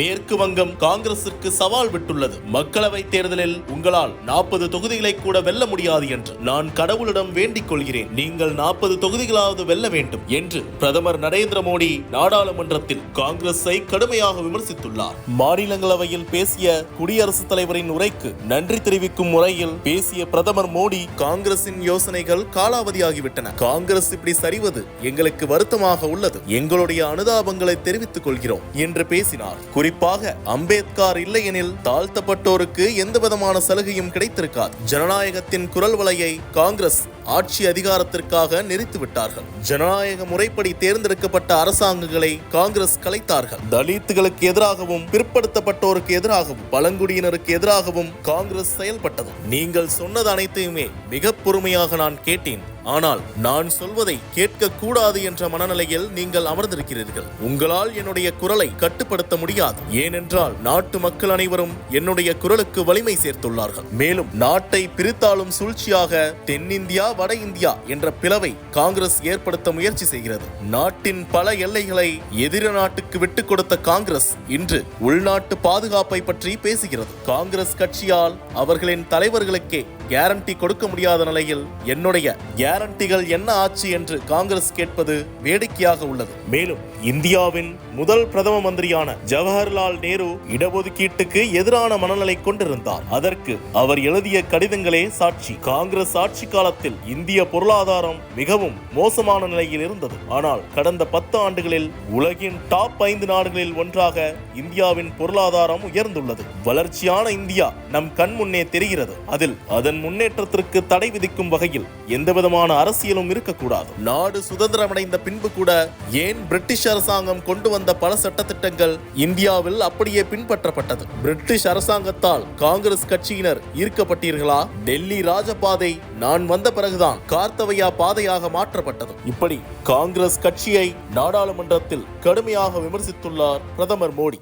மேற்கு வங்கம் காங்கிரசிற்கு சவால் விட்டுள்ளது. மக்களவை தேர்தலில் உங்களால் நாற்பது தொகுதிகளை கூட வெல்ல முடியாது என்று நான் கடவுளிடம் வேண்டிக் கொள்கிறேன். நீங்கள் நாற்பது தொகுதிகளாவது வெல்ல வேண்டும் என்று பிரதமர் நரேந்திர மோடி நாடாளுமன்றத்தில் காங்கிரஸை கடுமையாக விமர்சித்துள்ளார். மாநிலங்களவையில் பேசிய குடியரசுத் தலைவரின் உரைக்கு நன்றி தெரிவிக்கும் முறையில் பேசிய பிரதமர் மோடி காங்கிரசின் யோசனைகள் காலாவதியாகிவிட்டன. காங்கிரஸ் இப்படி சரிவது எங்களுக்கு வருத்தமாக உள்ளது. எங்களுடைய அனுதாபங்களை தெரிவித்துக் கொள்கிறோம் என்று பேசினார். குறிப்பாக அம்பேத்கர் இல்லையெனில் தாழ்த்தப்பட்டோருக்கு எந்த விதமான சலுகையும் கிடைத்திருக்காது. ஜனநாயகத்தின் குரல் வலையை காங்கிரஸ் ஆட்சி அதிகாரத்திற்காக நிறுத்திவிட்டார்கள் ஜனநாயக முறைப்படி தேர்ந்தெடுக்கப்பட்ட அரசாங்கங்களை காங்கிரஸ் கலைத்தார்கள். தலித்துகளுக்கு எதிராகவும் பிற்படுத்தப்பட்டோருக்கு எதிராகவும் பழங்குடியினருக்கு எதிராகவும் காங்கிரஸ் செயல்பட்டது. நீங்கள் சொன்னது அனைத்தையுமே மிக பொறுமையாக நான் கேட்டேன். ஆனால் நான் சொல்வதை கேட்க கூடாது என்ற மனநிலையில் நீங்கள் அமர்ந்திருக்கிறீர்கள். உங்களால் என்னுடைய குரலை கட்டுப்படுத்த முடியாது. ஏனென்றால் நாட்டு மக்கள் அனைவரும் என்னுடைய குரலுக்கு வலிமை சேர்த்துள்ளார்கள். மேலும் நாட்டை பிரித்தாளும் சூழ்ச்சியாக தென்னிந்தியா வட இந்தியா என்ற பிளவை காங்கிரஸ் ஏற்படுத்த முயற்சி செய்கிறது. நாட்டின் பல எல்லைகளை எதிர நாட்டுக்கு விட்டுக் கொடுத்த காங்கிரஸ் இன்று உள்நாட்டு பாதுகாப்பை பற்றி பேசுகிறது. காங்கிரஸ் கட்சியால் அவர்களின் தலைவர்களுக்கே கேரண்டி கொடுக்க முடியாத நிலையில் என்னுடைய கேரண்டிகள் என்ன ஆச்சு என்று காங்கிரஸ் கேட்பது வேடிக்கையாக உள்ளது. மேலும் இந்தியாவின் முதல் பிரதம மந்திரியான ஜவஹர்லால் நேரு இடஒதுக்கீட்டுக்கு எதிரான மனநிலை கொண்டிருந்தார். அதற்கு அவர் எழுதிய கடிதங்களே சாட்சி. காங்கிரஸ் ஆட்சி காலத்தில் இந்திய பொருளாதாரம் மிகவும் மோசமான நிலையில் இருந்தது. ஆனால் கடந்த பத்து ஆண்டுகளில் உலகின் டாப் ஐந்து நாடுகளில் ஒன்றாக இந்தியாவின் பொருளாதாரம் உயர்ந்துள்ளது. வளர்ச்சியான இந்தியா நம் கண் முன்னே தெரிகிறது. அதில் அதன் முன்னேற்றத்திற்கு தடை விதிக்கும் வகையில் எந்தவிதமான அரசியலும் இருக்கக்கூடாது. நாடு சுதந்திரமடைந்த பின்பு கூட ஏன் பிரிட்டிஷ் அரசாங்கம் கொண்டு வந்த பல சட்டத்திட்டங்கள் இந்தியாவில் அப்படியே பின்பற்றப்பட்டது? பிரிட்டிஷ் அரசாங்கத்தால் காங்கிரஸ் கட்சியினர் ஈர்க்கப்பட்டீர்களா? டெல்லி ராஜபாதை நான் வந்த பிறகுதான் கார்த்தவையா பாதையாக மாற்றப்பட்டது. இப்படி காங்கிரஸ் கட்சியை நாடாளுமன்றத்தில் கடுமையாக விமர்சித்துள்ளார் பிரதமர் மோடி.